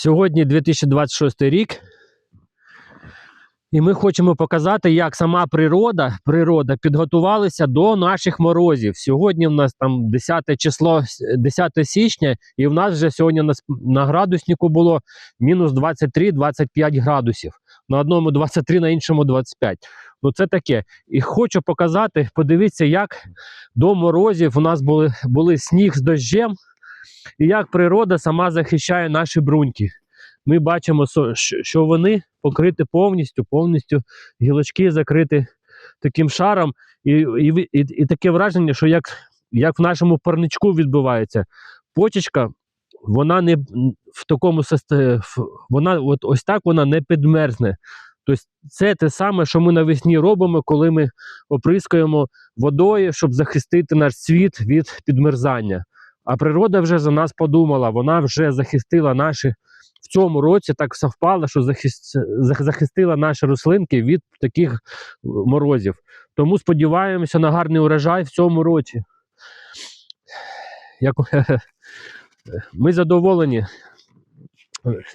Сьогодні 2026 рік. І ми хочемо показати, як сама природа, природа підготувалася до наших морозів. Сьогодні в нас там 10 число, 10 січня, і в нас вже сьогодні на, на градуснику було мінус 23-25 градусів. На одному 23, на іншому 25. Ну це таке. І хочу показати, подивіться, як до морозів у нас були, були сніг з дощем, і як природа сама захищає наші бруньки. Ми бачимо, що- вони покриті повністю, повністю гілочки закриті таким шаром, і, і, і, і таке враження, що як, як в нашому парничку відбувається. Почечка, вона не в такому вона от ось так вона не підмерзне. Тобто це те саме, що ми навесні робимо, коли ми оприскуємо водою, щоб захистити наш світ від підмерзання. А природа вже за нас подумала, вона вже захистила наші в цьому році так совпало, що захист, захистила наші рослинки від таких е, морозів. Тому сподіваємося на гарний урожай в цьому році. Ми задоволені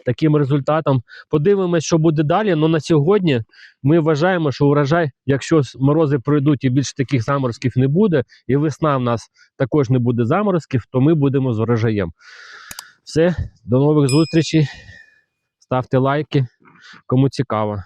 таким результатом. Подивимось, що буде далі. але на сьогодні ми вважаємо, що урожай, якщо морози пройдуть і більше таких заморозків не буде, і весна в нас також не буде заморозків, то ми будемо з урожаєм. Все, до нових зустрічей. Ставте лайки, кому цікаво.